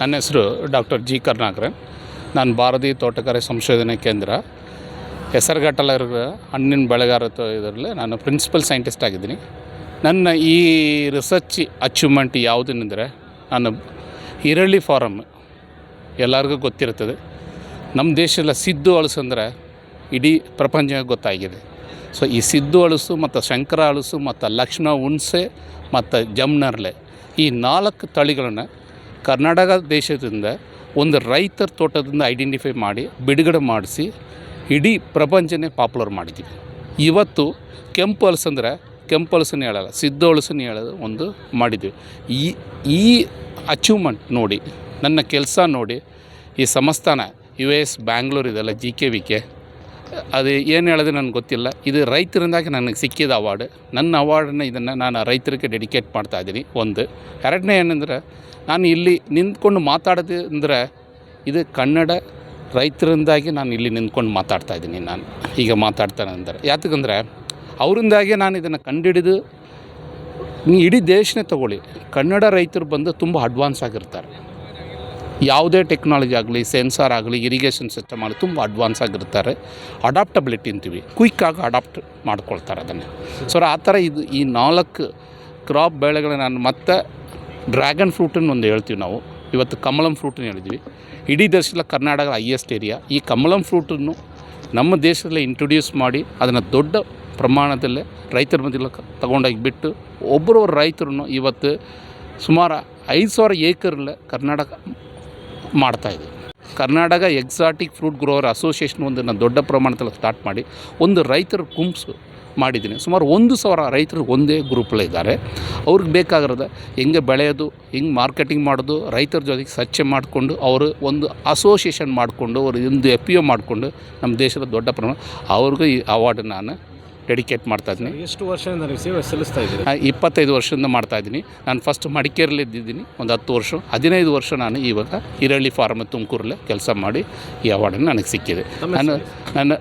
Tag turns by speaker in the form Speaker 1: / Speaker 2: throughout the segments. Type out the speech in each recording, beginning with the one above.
Speaker 1: ನನ್ನ ಹೆಸರು doctor G ಕರ್ನಾಕರನ್ ನಾನು ಭಾರತೀಯ ತೋಟಗಾರಿಕೆ ಸಂಶೋಧನೆ ಕೇಂದ್ರ. ಹೆಸರುಘಟ್ಟಲ್ಲಿರುವ ಹಣ್ಣಿನ ಬೆಳೆಗಾರ ಇದರಲ್ಲಿ ನಾನು ಪ್ರಿನ್ಸಿಪಲ್ ಸೈಂಟಿಸ್ಟ್ ಆಗಿದ್ದೀನಿ. ನನ್ನ ಈ ರಿಸರ್ಚ್ ಅಚೀವ್ಮೆಂಟ್ ಯಾವುದನ್ನೆಂದರೆ ನಾನು ಈರಳ್ಳಿ ಫಾರಮ್ ಎಲ್ಲರಿಗೂ ಗೊತ್ತಿರುತ್ತದೆ. ನಮ್ಮ ದೇಶದ ಸಿದ್ದು ಹಲಸಂದ್ರೆ ಇಡೀ ಪ್ರಪಂಚ ಗೊತ್ತಾಗಿದೆ. ಸೊ ಈ ಸಿದ್ದು ಅಳಸು ಮತ್ತು ಶಂಕರ ಅಳಸು ಮತ್ತು ಲಕ್ಷ್ಮಣ ಹುಣ್ಸೆ ಮತ್ತು ಜಮ್ನರ್ಲೆ ಈ ನಾಲ್ಕು ತಳಿಗಳನ್ನು ಕರ್ನಾಟಕ ದೇಶದಿಂದ ಒಂದು ರೈತರ ತೋಟದಿಂದ ಐಡೆಂಟಿಫೈ ಮಾಡಿ, ಬಿಡುಗಡೆ ಮಾಡಿಸಿ, ಇಡೀ ಪ್ರಪಂಚನೇ ಪಾಪ್ಯುಲರ್ ಮಾಡಿದ್ದೀವಿ. ಇವತ್ತು ಕೆಂಪು ಹಲಸಂದ್ರೆ ಕೆಂಪು ಹಲಸನ್ನು ಹೇಳಲ್ಲ ಸಿದ್ಧ ಹಲಸನ್ನು ಹೇಳೋದು ಒಂದು ಮಾಡಿದ್ದೀವಿ. ಈ ಈ ಅಚೀವ್ಮೆಂಟ್ ನೋಡಿ, ನನ್ನ ಕೆಲಸ ನೋಡಿ, ಈ ಸಂಸ್ಥಾನ ಯು ಎಸ್ ಬ್ಯಾಂಗ್ಳೂರ್ ಇದೆಲ್ಲ ಜಿ ಕೆ ವಿ ಕೆ ಅದು ಏನು ಹೇಳೋದು ನನಗೆ ಗೊತ್ತಿಲ್ಲ. ಇದು ರೈತರಿಂದಾಗಿ ನನಗೆ ಸಿಕ್ಕಿದ ಅವಾರ್ಡ್ ನನ್ನ ಅವಾರ್ಡನ್ನ ಇದನ್ನು ನಾನು ರೈತರಿಗೆ ಡೆಡಿಕೇಟ್ ಮಾಡ್ತಾ ಇದ್ದೀನಿ. ಒಂದು. ಎರಡನೇ ಏನಂದ್ರೆ, ನಾನು ಇಲ್ಲಿ ನಿಂತ್ಕೊಂಡು ಮಾತಾಡೋದು ಅಂದರೆ ಇದು ಕನ್ನಡ ರೈತರಿಂದಾಗಿ ನಾನು ಇಲ್ಲಿ ನಿಂತ್ಕೊಂಡು ಮಾತಾಡ್ತಾ ಇದ್ದೀನಿ ನಾನು. ಈಗ ಮಾತಾಡ್ತಾನೆ ಅಂದರೆ. ಯಾತಕ್ಕಂದರೆ ಅವರಿಂದಾಗೆ ನಾನು ಇದನ್ನು ಕಂಡುಹಿಡಿದು ನೀವು ಇಡೀ ದೇಶನೇ ತಗೊಳ್ಳಿ. ಕನ್ನಡ ರೈತರು ಬಂದು ತುಂಬ ಅಡ್ವಾನ್ಸ್ ಆಗಿರ್ತಾರೆ. ಯಾವುದೇ ಟೆಕ್ನಾಲಜಿ ಆಗಲಿ ಸೆನ್ಸಾರ್ ಆಗಲಿ ಇರಿಗೇಷನ್ ಸಿಸ್ಟಮ್ ಆಗಲಿ ತುಂಬ ಅಡ್ವಾನ್ಸ್ ಆಗಿರ್ತಾರೆ. ಅಡಾಪ್ಟಬಿಲಿಟಿ ಅಂತೀವಿ. ಕ್ವಿಕ್ಕಾಗಿ ಅಡಾಪ್ಟ್ ಮಾಡ್ಕೊಳ್ತಾರೆ ಅದನ್ನು. ಸೊ ಆ ಥರ ಇದು ಈ ನಾಲ್ಕು ಕ್ರಾಪ್ ಬೆಳೆಗಳನ್ನ ನಾನು ಮತ್ತೆ ಡ್ರ್ಯಾಗನ್ ಫ್ರೂಟನ್ನು ಒಂದು ಹೇಳ್ತೀವಿ ನಾವು. ಇವತ್ತು ಕಮಲಂ ಫ್ರೂಟನ್ನು ಹೇಳಿದ್ವಿ. ಇಡೀ ದೇಶದಲ್ಲಿ ಕರ್ನಾಟಕ ಹೈಯೆಸ್ಟ್ ಏರಿಯಾ ಈ ಕಮಲಂ ಫ್ರೂಟನ್ನು ನಮ್ಮ ದೇಶದಲ್ಲೇ ಇಂಟ್ರೊಡ್ಯೂಸ್ ಮಾಡಿ ಅದನ್ನು ದೊಡ್ಡ ಪ್ರಮಾಣದಲ್ಲೇ ರೈತರ ಮಧ್ಯೆ ತಗೊಂಡೋಗಿ ಬಿಟ್ಟು ಒಬ್ಬರೊಬ್ಬರು ರೈತರು ಇವತ್ತು ಸುಮಾರು ಐದು ಸಾವಿರ ಏಕರ್ಲೆ ಕರ್ನಾಟಕ ಮಾಡ್ತಾಯಿದೆ Karnataka exotic fruit grower association ಒಂದು ನಾನು ದೊಡ್ಡ ಪ್ರಮಾಣದಲ್ಲಿ ಸ್ಟಾರ್ಟ್ ಮಾಡಿ ಒಂದು ರೈತರ ಗುಂಪು ಮಾಡಿದ್ದೀನಿ. ಸುಮಾರು ಒಂದು ಸಾವಿರ ರೈತರು ಒಂದೇ ಗ್ರೂಪಲ್ಲಿ ಇದ್ದಾರೆ. ಅವ್ರಿಗೆ ಬೇಕಾಗಿರೋದು ಹೆಂಗೆ ಬೆಳೆಯೋದು, ಹೆಂಗೆ ಮಾರ್ಕೆಟಿಂಗ್ ಮಾಡೋದು, ರೈತರ ಜೊತೆಗೆ ಸ್ವಚ್ಛ ಮಾಡಿಕೊಂಡು ಅವರು ಒಂದು ಅಸೋಸಿಯೇಷನ್ ಮಾಡಿಕೊಂಡು ಅವರು ಒಂದು ಎಫ್ ಪಿ ಮಾಡಿಕೊಂಡು ನಮ್ಮ ದೇಶದ ದೊಡ್ಡ ಪ್ರಮಾಣ ಅವ್ರಿಗೂ ಈ ಅವಾರ್ಡ್ ನಾನು ಡೆಡಿಕೇಟ್ ಮಾಡ್ತಾ ಇದ್ದೀನಿ.
Speaker 2: ಎಷ್ಟು ವರ್ಷದಿಂದ ನೀವು ಸೇವೆ ಸಲ್ಲಿಸ್ತಾ
Speaker 1: ಇದ್ದೀನಿ ಇಪ್ಪತ್ತೈದು ವರ್ಷದಿಂದ ಮಾಡ್ತಾಯಿದ್ದೀನಿ ನಾನು ಫಸ್ಟ್ ಮಡಿಕೇರಿಯಲ್ಲಿ ಇದ್ದಿದ್ದೀನಿ ಒಂದು ಹತ್ತು ವರ್ಷ. ಹದಿನೈದು ವರ್ಷ ನಾನು ಇವಾಗ ಈರಳ್ಳಿ ಫಾರ್ಮ್ ತುಮಕೂರಲ್ಲೇ ಕೆಲಸ ಮಾಡಿ ಈ ಅವಾರ್ಡನ್ನು ನನಗೆ ಸಿಕ್ಕಿದೆ. ನಾನು ನನ್ನ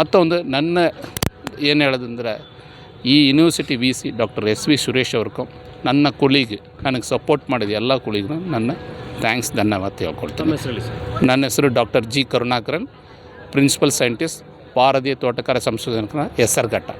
Speaker 1: ಮತ್ತೊಂದು ನನ್ನ ಏನು ಹೇಳೋದಂದ್ರೆ ಈ university V C doctor S V Suresh ಅವ್ರಿಗೂ ನನ್ನ ಕುಳಿಗೆ ನನಗೆ ಸಪೋರ್ಟ್ ಮಾಡಿದ ಎಲ್ಲ ಕುಳಿಗೂ ನನ್ನ ಥ್ಯಾಂಕ್ಸ್ ಧನ್ಯವಾದ ಹೇಳ್ಕೊಳ್ತೀನಿ ನನ್ನ ಹೆಸರು doctor G Karunakaran principal scientist ಭಾರತೀಯ ತೋಟಗಾರ ಸಂಶೋಧನಾ ಹೆಸರುಘಟ್ಟ